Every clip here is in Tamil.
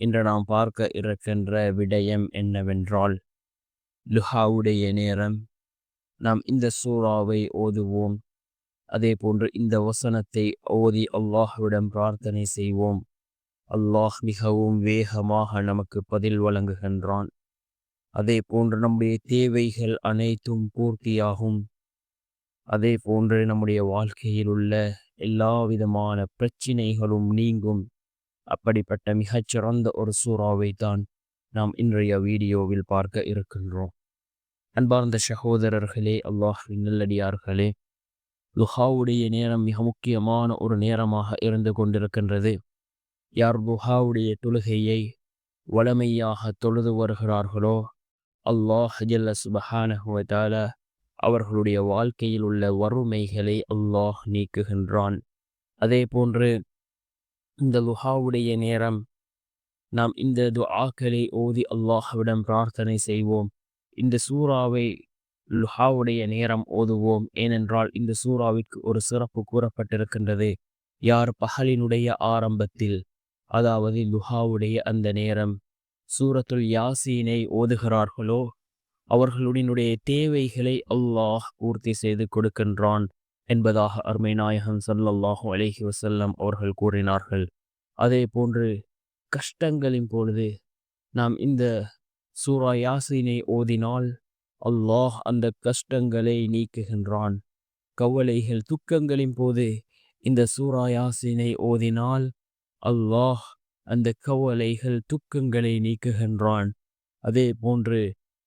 இன்று நாம் பார்க்க இருக்கின்ற விடயம் என்னவென்றால் லுஹாவுடைய நேரம். நாம் இந்த சூறாவை ஓதுவோம். அதே போன்று இந்த வசனத்தை ஓதி அல்லாஹ்விடம் பிரார்த்தனை செய்வோம். அல்லாஹ் மிகவும் வேகமாக நமக்கு பதில் வழங்குகின்றான். அதே போன்று நம்முடைய தேவைகள் அனைத்தும் பூர்த்தியாகும். அதே போன்று நம்முடைய வாழ்க்கையில் உள்ள எல்லா விதமான பிரச்சினைகளும் நீங்கும். அப்படிப்பட்ட மிகச்சிறந்த ஒரு சூறாவை தான் நாம் இன்றைய வீடியோவில் பார்க்க இருக்கின்றோம். அன்பார்ந்த சகோதரர்களே அல்லாஹ் நல்லடியார்களே லுஹாவுடைய நேரம் மிக முக்கியமான ஒரு நேரமாக இருந்து கொண்டிருக்கின்றது. யார் லுஹாவுடைய தொழுகையை வளமையாக தொழுது வருகிறார்களோ அல்லாஹ் ஜல்ல சுபஹானஹுவதால அவர்களுடைய வாழ்க்கையில் உள்ள வறுமைகளை அல்லாஹ் நீக்குகின்றான். அதே போன்று இந்த லுஹாவுடைய நேரம். நாம் இந்த துஆக்களை ஓதி அல்லாஹ்விடம் பிரார்த்தனை செய்வோம். இந்த சூறாவை லுஹாவுடைய நேரம் ஓதுவோம். ஏனென்றால் இந்த சூறாவிற்கு ஒரு சிறப்பு கூறப்பட்டிருக்கின்றது. யார் பகலினுடைய ஆரம்பத்தில் அதாவது லுஹாவுடைய அந்த நேரம் சூரத்துல் யாசீனை ஓதுகிறார்களோ அவர்களுடைய தேவைகளை அல்லாஹ் பூர்த்தி செய்து கொடுக்கின்றான். என்பதாக அருமை நாயகம் சல்லல்லாஹு அலஹி வசல்லம் அவர்கள் கூறினார்கள். அதே போன்று கஷ்டங்களின் பொழுது நாம் இந்த சூரா யாசினை ஓதினால் அல்லாஹ் அந்த கஷ்டங்களை நீக்குகின்றான். கவலைகள் துக்கங்களின் போது இந்த சூரா யாசினை ஓதினால் அல்லாஹ் அந்த கவலைகள் துக்கங்களை நீக்குகின்றான். அதே போன்று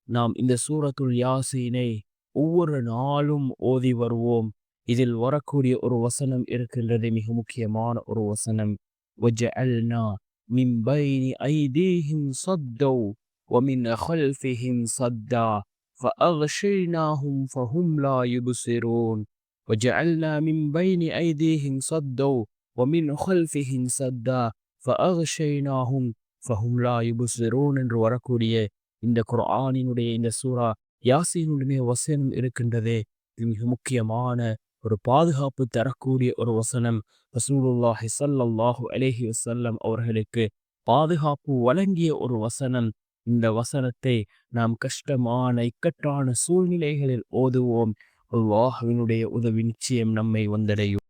நாம் இந்த சூரத்துள் யாசினை ஒவ்வொரு நாளும் ஓதி வருவோம். இதில் வரக்கூடிய ஒரு வசனம் இருக்கின்றது மிக முக்கியமான ஒரு வசனம் وجعلنا من بين أيديهم صدا ومن خلفهم صدا فأغشيناهم فهم لا يبصرون وجعلنا من بين أيديهم صدا ومن خلفهم صدا فأغشيناهم فهم لا يبصرون என்று வரக்கூடிய இந்த குரானினுடைய இந்த சூறா யாசீனுடைய வசனம் இருக்கின்றதே இது மிக முக்கியமான ஒரு பாதுகாப்பு தரக்கூடிய ஒரு வசனம். ரசூலுல்லாஹி சல்லாஹு அலேஹி வசல்லம் அவர்களுக்கு பாதுகாப்பு வழங்கிய ஒரு வசனம். இந்த வசனத்தை நாம் கஷ்டமான இக்கட்டான சூழ்நிலைகளில் ஓதுவோம். அல்லாஹுவினுடைய உதவி நிச்சயம் நம்மை வந்தடையும்.